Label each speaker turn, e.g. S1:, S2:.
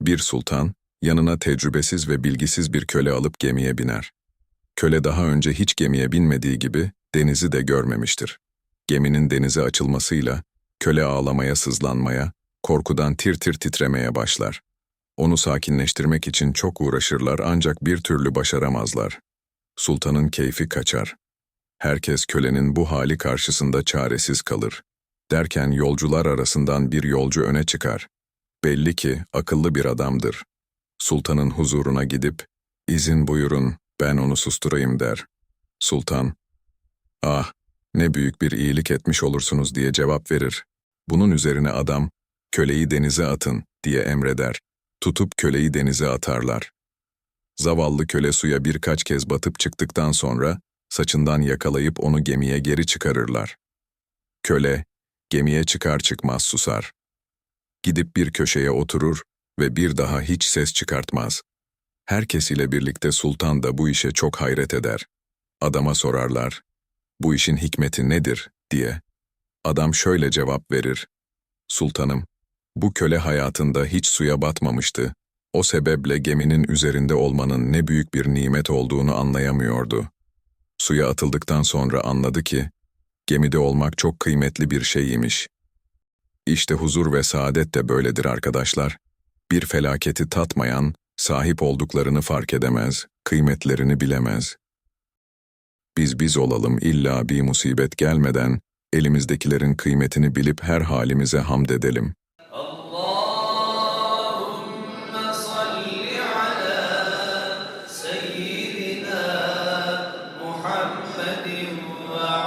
S1: Bir sultan, yanına tecrübesiz ve bilgisiz bir köle alıp gemiye biner. Köle daha önce hiç gemiye binmediği gibi denizi de görmemiştir. Geminin denize açılmasıyla köle ağlamaya, sızlanmaya, korkudan tir tir titremeye başlar. Onu sakinleştirmek için çok uğraşırlar ancak bir türlü başaramazlar. Sultanın keyfi kaçar. Herkes kölenin bu hali karşısında çaresiz kalır. Derken yolcular arasından bir yolcu öne çıkar. Belli ki akıllı bir adamdır. Sultanın huzuruna gidip, izin buyurun, ben onu susturayım der. Sultan, ah, ne büyük bir iyilik etmiş olursunuz diye cevap verir. Bunun üzerine adam, köleyi denize atın diye emreder. Tutup köleyi denize atarlar. Zavallı köle suya birkaç kez batıp çıktıktan sonra, saçından yakalayıp onu gemiye geri çıkarırlar. Köle, gemiye çıkar çıkmaz susar gidip bir köşeye oturur ve bir daha hiç ses çıkartmaz. Herkes ile birlikte sultan da bu işe çok hayret eder. Adama sorarlar, bu işin hikmeti nedir diye. Adam şöyle cevap verir, Sultanım, bu köle hayatında hiç suya batmamıştı. O sebeple geminin üzerinde olmanın ne büyük bir nimet olduğunu anlayamıyordu. Suya atıldıktan sonra anladı ki, gemide olmak çok kıymetli bir şeymiş. İşte huzur ve saadet de böyledir arkadaşlar. Bir felaketi tatmayan, sahip olduklarını fark edemez, kıymetlerini bilemez biz biz olalım illa bir musibet gelmeden, elimizdekilerin kıymetini bilip her halimize hamd edelim.
S2: Muhammedin ve